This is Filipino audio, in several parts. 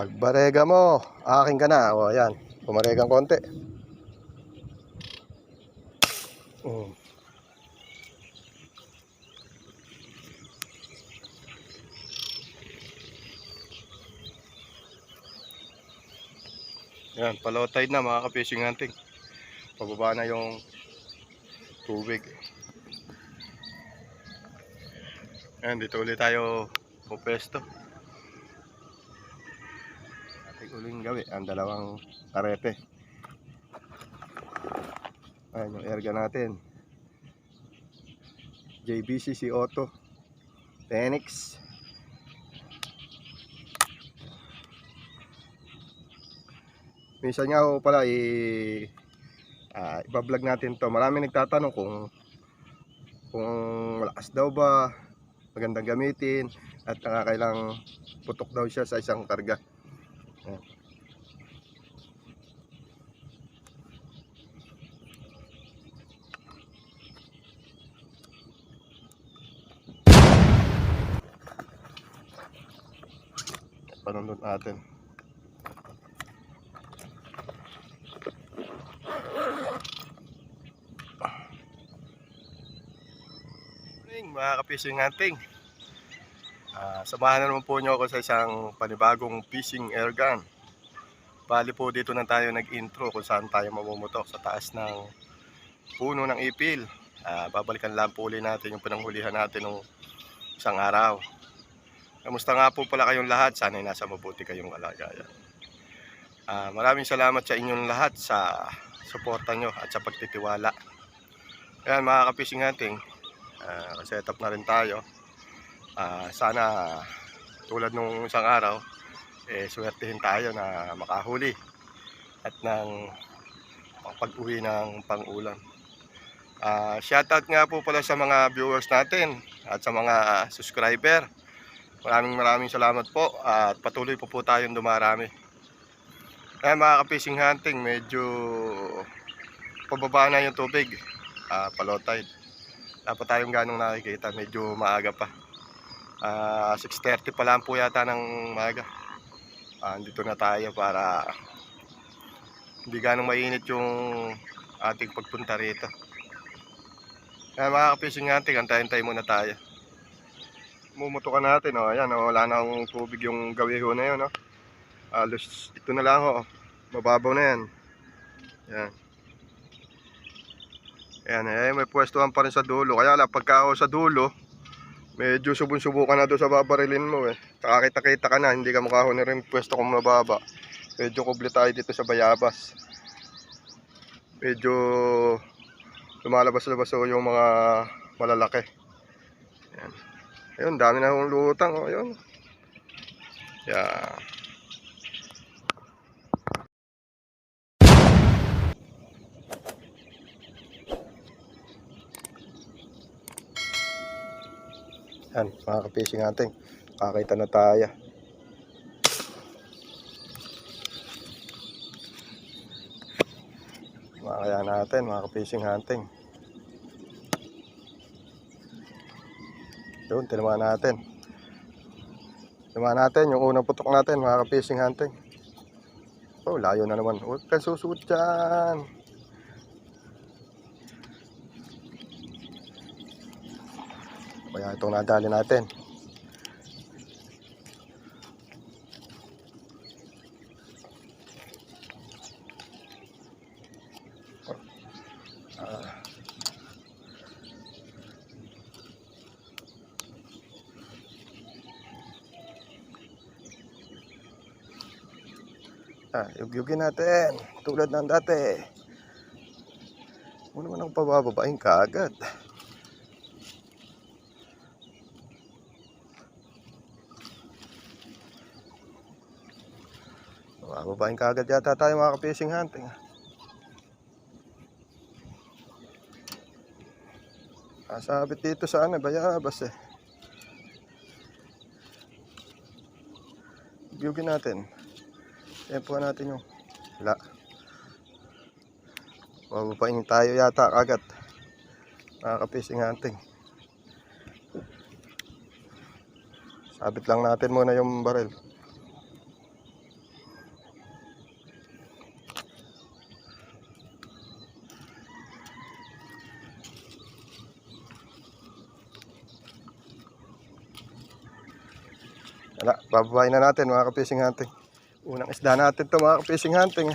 Pagbarega mo, akin ka na. O, ayan. Pumaregang konti. Mm. Yan, palow tide na mga ka-fishing hunting. Pababa na yung tubig. Yan, dito ulit tayo pupesto. Ating uling gawi, ang dalawang karete. Ayan yung erga natin. JBCC Auto. Tenix. Minsan nga ho pala i ah, iba-vlog natin to. Marami nagtatanong kung kung malakas daw ba, magandang gamitin at nakakailang putok daw siya sa isang karga. Ayan. Panunod natin. Mga ka-fishing hunting. Ah, samahan na naman po nyo ako sa isang panibagong fishing air gun. Bali po dito na tayo nag-intro kung saan tayo mamumutok sa taas ng puno ng ipil. Ah, babalikan lang po ulit natin yung pinanghulihan natin nung isang araw. Kamusta nga po pala kayong lahat? Sana'y nasa mabuti kayong kalagayan. Ah, maraming salamat sa inyong lahat sa suporta nyo at sa pagtitiwala. Ayan mga ka-fishing hunting, uh, set up na rin tayo. Ah, sana tulad nung isang araw, eh, swertihin tayo na makahuli at ng pag-uwi ng pang-ulam. Ah, shoutout nga po pala sa mga viewers natin at sa mga subscriber. Maraming maraming salamat po at patuloy po po tayong dumarami. Kaya mga ka-fishing hunting, medyo pababa na yung tubig. Ah, palow tide. Dapat tayong ganong nakikita, medyo maaga pa. Ah, 6.30 pa lang po yata ng maaga. Ah, dito na tayo para hindi ganong mainit yung ating pagpunta rito. Kaya mga ka-fishing hunting, antayin-tayin muna tayo. Mumutukan natin, oh. Ayan, oh, wala na akong tubig yung gawiho na yun, oh. Alos, ito na lang, oh. Mababaw na yan. Yan. Ayan, eh, may pwestuhan pa rin sa dulo. Kaya lang, pagka ako sa dulo, medyo subun-subukan na doon sa babarilin mo, eh. Kakakita-kita ka na, hindi ka makahuni rin pwesto kung mababa. Medyo kubli tayo dito sa bayabas. Medyo lumalabas-labas yung mga malalaki. Ayan. Ayun, dami na akong lutang. Oh, ayun. Yeah. Yan, mga ka-fishing natin. Kakita na tayo. Makakaya natin, mga ka-fishing hunting. Yun, tinamaan natin. Tinamaan natin, yung unang putok natin, mga ka-fishing hunting. Oh, layo na naman. Huwag kang susuot dyan. Kaya itong nadali natin. Ah. Ah, yugyugin natin. Tulad ng dati. Mo naman ang pabababain ka agad. Pababain ka agad yata tayo mga ka-fishing hunting. Kasabit dito sa ano, bayabas eh. Yugyugin natin. Tempuhan natin yung wala. Bababain tayo yata agad. Mga ka-fishing hunting. Sabit lang natin muna yung barel. Wala, bababayin na natin mga ka-fishing hunting. Unang isda natin to mga ka-fishing hunting.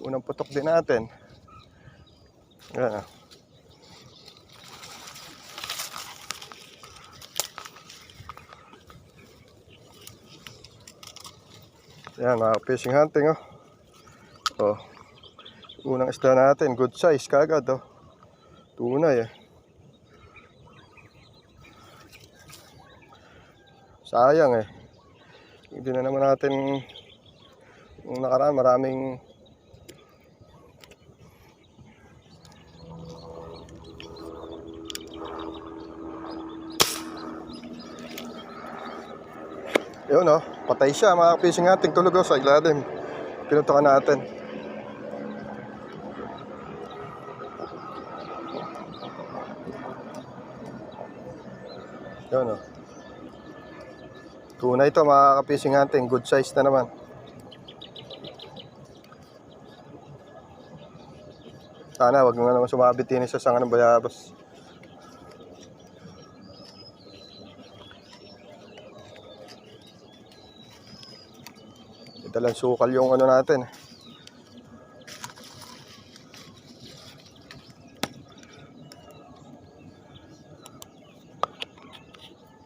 Unang putok din natin. Yan. ah. Yan mga fishing hunting oh. Oh. Unang isda natin, good size kagad oh. Tunay eh. Sayang eh. Hindi na naman natin nakaraan maraming Yun oh, patay siya mga fishing ating tulog oh, sa ilalim. Pinutukan natin. Ito mga ka-fishing ating, good size na naman. Sana wag nga naman sumabit din sa sanga ng bayabas. Ito lang sukal yung ano natin.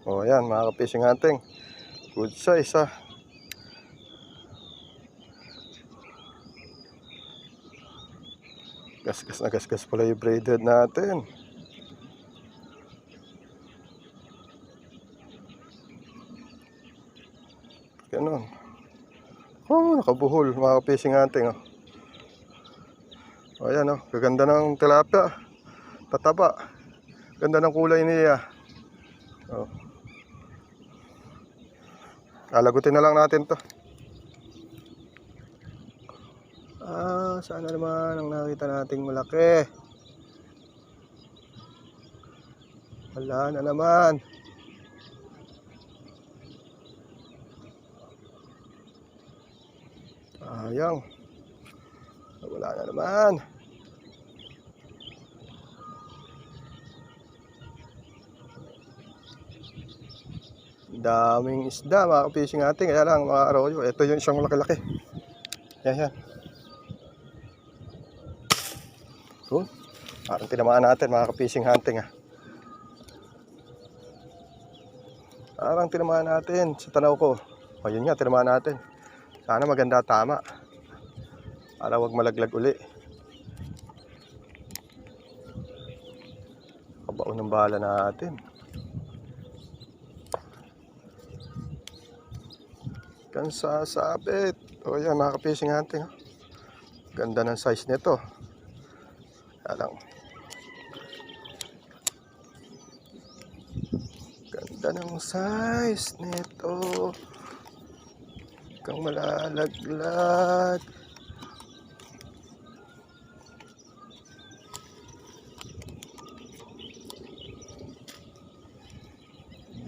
O yan mga ka-fishing hunting. Good size ha. Gasgas na gasgas pala yung braided natin. Ganon. Oh, nakabuhol mga ka-fishing hunting. Oh. O yan oh, gaganda ng tilapia. Tataba. Ganda ng kulay niya. Oh. Alagutin na lang natin to. Ah, sana naman ang nakita nating malaki. Wala na naman. Sayang. Wala na naman. Daming isda mga ka-fishing natin. Kaya lang mga arroyo. Ito yung isang malaki-laki. Yan yan. Yun. Parang tinamaan natin mga ka-fishing hunting ah. Parang tinamaan natin sa tanaw ko. O yun nga, tinamaan natin. Sana maganda tama. Para wag malaglag uli. Kabaon ng bala natin. Kan sasabit. O yan, mga ka-fishing hunting. ah. Ganda ng size nito. Kaya lang. Ganda ng size nito. Kang malalaglag.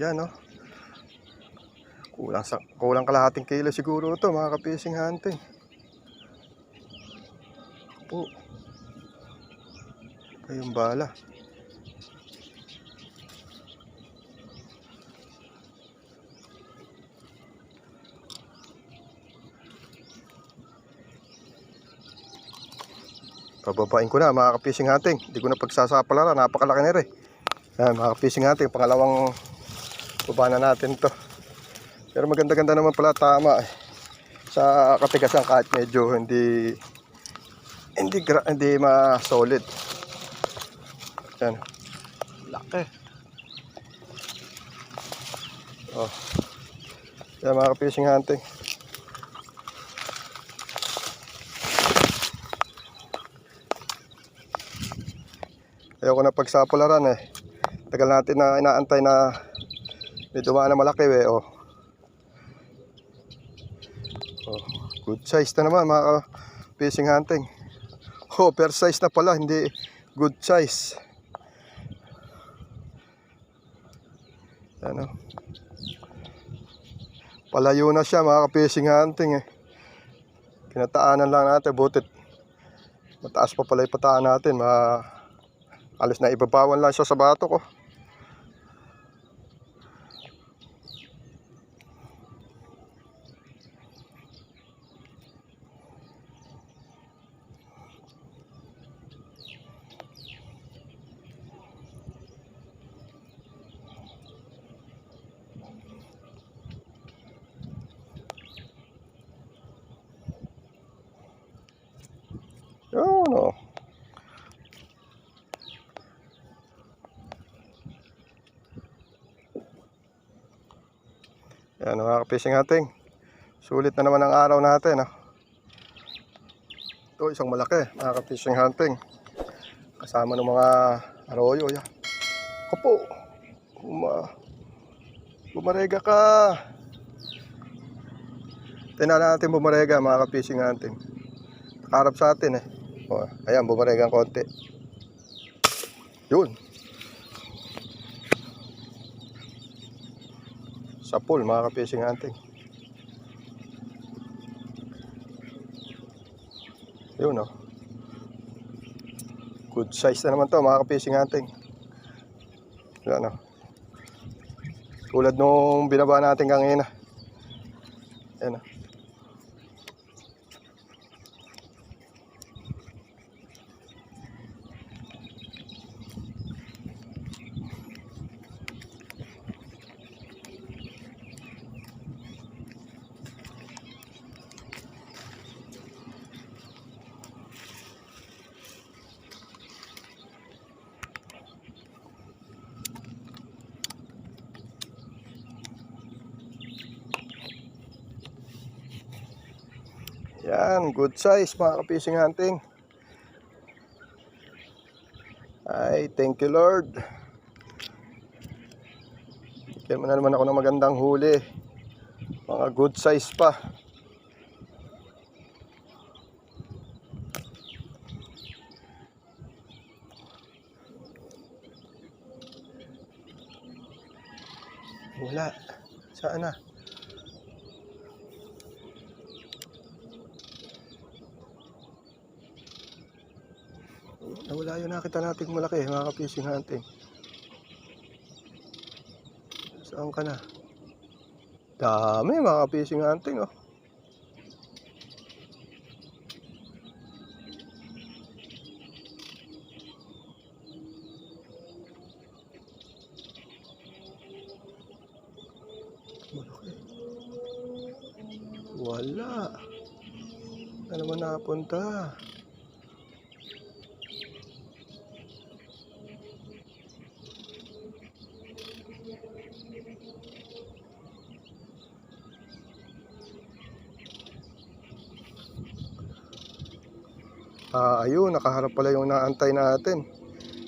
Yan, no? Kulang sa kulang kalahating kilo siguro to mga ka-fishing hunting. Po. Ayun bala. Pababain ko na mga ka-fishing hunting. Hindi ko na pagsasapalaran. Napakalaki na rin. Yan mga ka-fishing hunting. Pangalawang baba na natin to. Pero maganda-ganda naman pala tama eh. Sa katigasan kahit medyo hindi hindi gra- hindi ma-solid. Yan. Laki. Oh. Yan mga fishing hunting. Ayoko na pagsapularan eh. Tagal natin na inaantay na may dumaan na malaki eh. Oh, good size na naman mga fishing hunting. Oh, per size na pala, hindi good size. Ano? Palayo na siya mga ka-fishing hunting eh. Pinataanan lang natin, butit. Mataas pa pala yung pataan natin. Ma alis na ibabawan lang siya sa bato ko. Yun o. Kapising ating. Sulit na naman ang araw natin. Ah. Ito isang malaki mga kapising hunting. Kasama ng mga arroyo. Yan. Kapo. Uma. Bumarega ka. Tingnan natin bumarega mga kapising hunting. Nakaharap sa atin eh. O, ayan, bumarega ang konti. Yun. Sa pool, mga kapising hunting. Yun oh. Good size na naman to mga kapising hunting. Yan oh. Tulad nung binaba natin kanina. Yan oh. Yan, good size mga kapising hunting. Ay, thank you Lord. Bigyan mo na naman ako ng magandang huli. Mga good size pa. Wala. Saan na? Nawala yung nakita nating malaki, mga kapising hunting. Saan ka na? Dami, mga kapising hunting, oh. Malaki. Wala. Ano naman napunta? Ah, ayun, nakaharap pala yung naantay natin.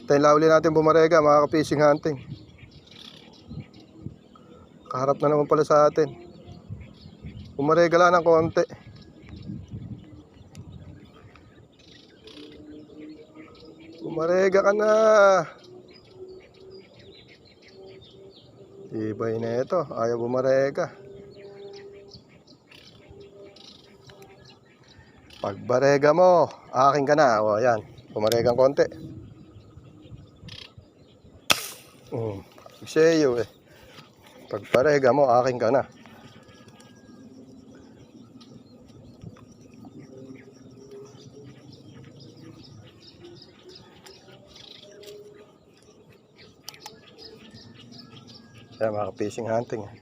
Tayo lauli natin bumarega, mga kapising hunting. Kaharap na naman pala sa atin. Bumarega lang ng konti. Bumarega ka na. Ibay na ito, ayaw bumarega. Pagbarega mo, akin ka na. O, ayan. Pumaregang konti. Mm. Sa'yo eh. Pagparega mo, akin ka na. Kaya mga fishing hunting. eh.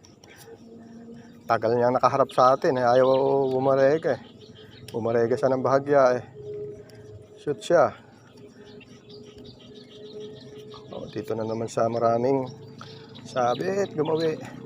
Tagal niyang nakaharap sa atin. Eh. Ayaw bumarega eh. Bumarega siya ng bahagya eh. Shoot siya. Oh, dito na naman sa maraming sabit, gumawi.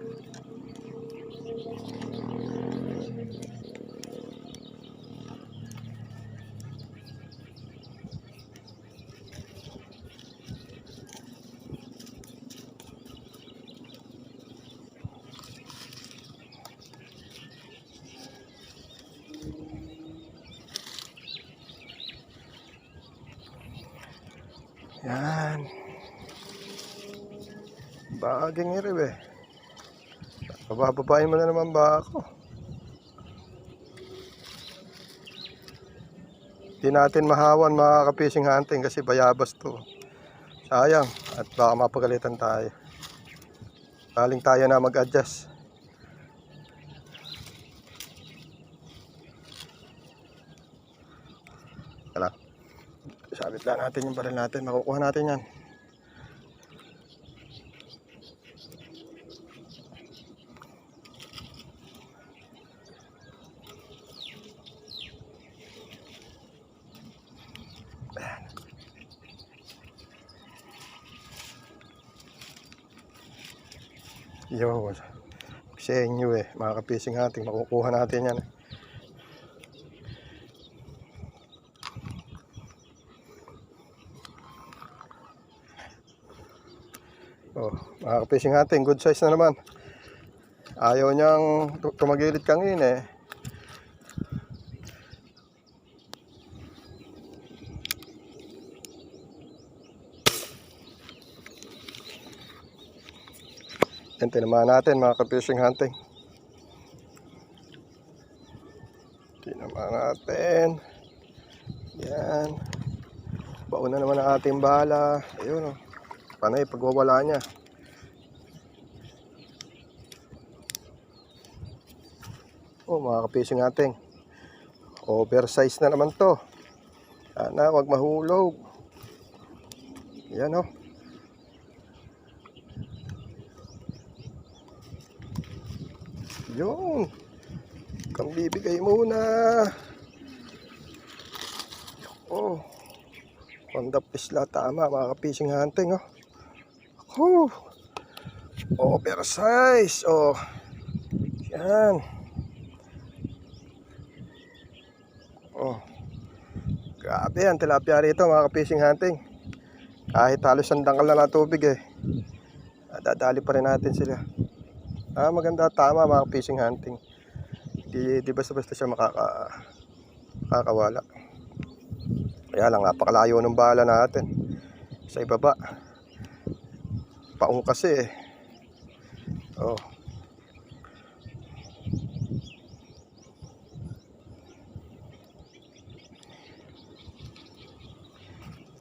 Yan. Baging iriw eh. Pabababain mo na naman ba ako? Di natin mahawan mga kapising hunting kasi bayabas to. Sayang at baka mapagalitan tayo. Galing tayo na mag-adjust. Isla natin yung baril natin. Makukuha natin yan. Yo, sa inyo eh, mga kapising natin, makukuha natin yan eh. Kapising ating, good size na naman. Ayaw niyang tu- tumagilid kangin eh. Yan, tinamaan natin mga ka-fishing hunting. Tinamaan natin. Yan. Bauna naman ang ating bala. Ayun o. Panay pagwawala niya. Oh, mga ka-fishing hunting. Oversize na naman to. Sana wag mahulog. Yan o. Yun. Kang bibigay muna. Oh. Honda Pisla tama mga ka-fishing hunting oh. Oh. Oversize. Oh. Yan. Oh. Grabe ang tilapia rito mga ka-fishing hunting. Kahit halos ang dangkal na ng tubig eh. Dadali pa rin natin sila. Ah, maganda tama mga fishing hunting. Di, di basta-basta siya makaka, makakawala. Kaya lang, napakalayo ng bala natin. Sa ibaba. Paong kasi eh. Oh.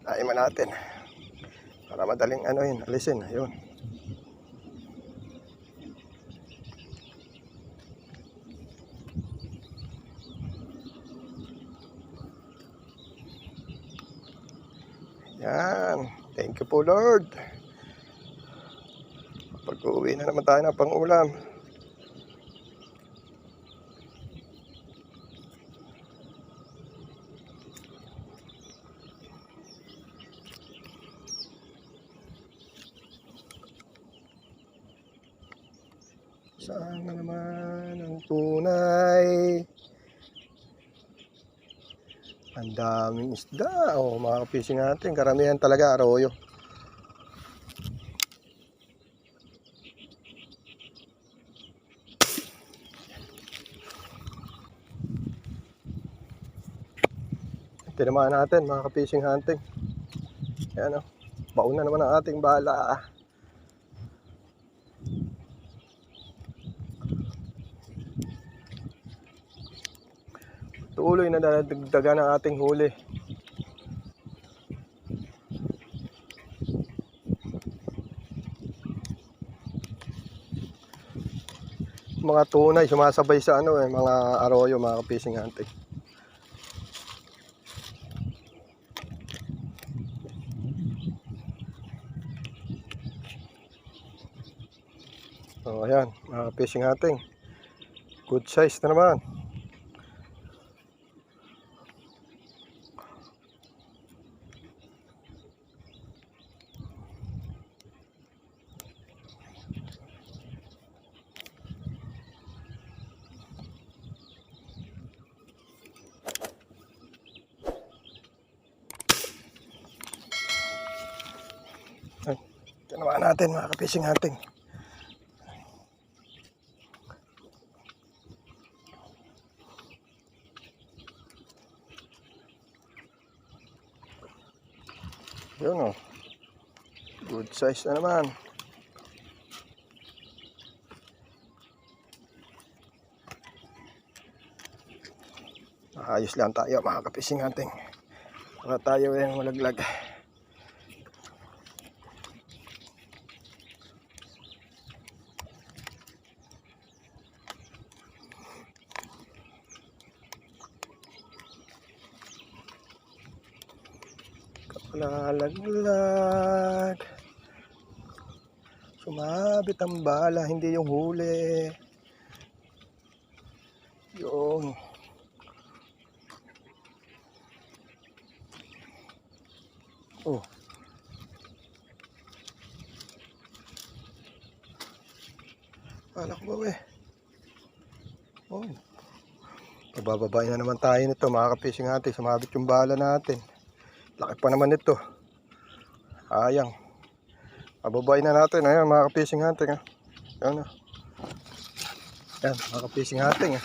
Naiman natin. Para madaling ano yun, alisin. Ayun. Yan. Thank you po Lord. Pag-uwi na naman tayo ng pang-ulam. Saan na naman ang tunay? Ang daming isda. O, mga ka-fishing natin. Karamihan talaga arroyo. Tinamaan natin mga ka-fishing hunting. Ayan o. Na naman ang ating bala. Tuloy na dadagdagan ang ating huli. Mga tunay sumasabay sa ano eh, mga arroyo, mga fishing hunting. So ayan, mga fishing hunting. Good size na naman. Natin mga ka-fishing hunting. Yun o. Good size na naman. Ayos lang tayo mga ka-fishing hunting. Para tayo yung malaglag. Lalaglag. Sumabit ang bala, hindi yung huli. Yung. Oh. Kala ko ba eh. Oh. Pabababay na naman tayo nito mga kapising natin. Sumabit yung bala natin. Laki pa naman nito. Ayang. Pababay na natin. Ayan mga kapising natin. Ha. Ayan ah. Ayan mga kapising natin. Ha.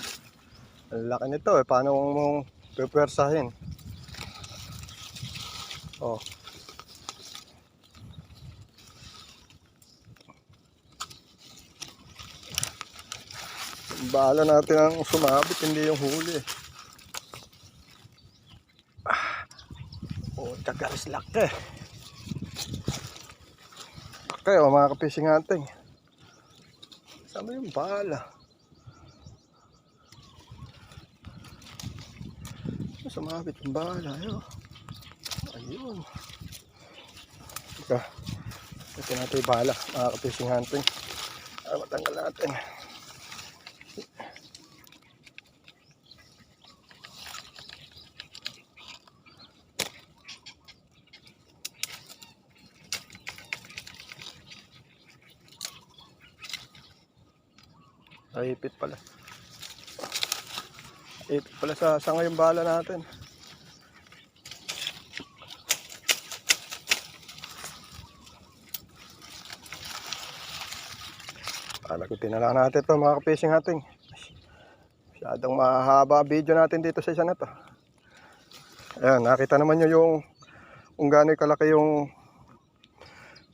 Ang laki nito eh. Paano mong pupwersahin? Oh. Bala natin ang sumabit, hindi yung huli. Ah. Oh, tagaris laki. Laki oh, mga kapising ating. Saan ba yung bala? Sumabit yung bala, ayun. Ayun. Ito natin yung bala, mga kapising hunting. Ah, matanggal natin. Ay, ipit pala. Ipit pala sa sanga yung bala natin. Kala ko tinala natin to mga kapishing natin. Masyadong mahaba video natin dito sa isa na to. Ayan, nakita naman nyo yung kung gaano kalaki yung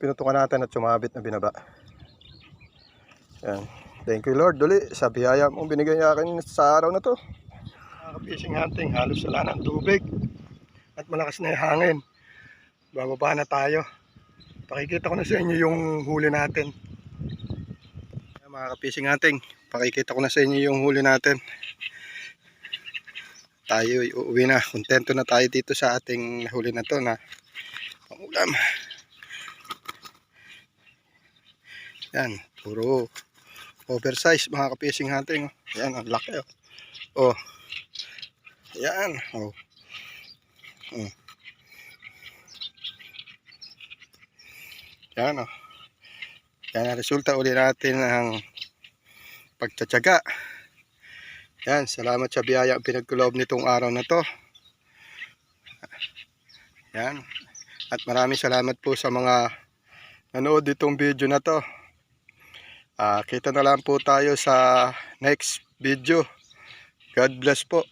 pinutukan natin at sumabit na binaba. Ayan. Thank you Lord duli sa biyaya mong binigay akin sa araw na to. Mga kapishing hunting, halos wala ng tubig at malakas na yung hangin. Bababa na tayo. Pakikita ko na sa inyo yung huli natin. Mga kapishing hunting, pakikita ko na sa inyo yung huli natin. Tayo ay uuwi na. Kontento na tayo dito sa ating huli na to na pangulam. Yan, puro oversize mga kapising hunting. Yan, ang laki oh. Oh. Yan, oh. oh. Yan oh. Yan ang resulta uli natin ng pagtsatsaga. Yan, salamat sa biyaya ang pinagkuloob nitong araw na to. Yan. At maraming salamat po sa mga nanood itong video na to. Ah, kita na lang po tayo sa next video. God bless po.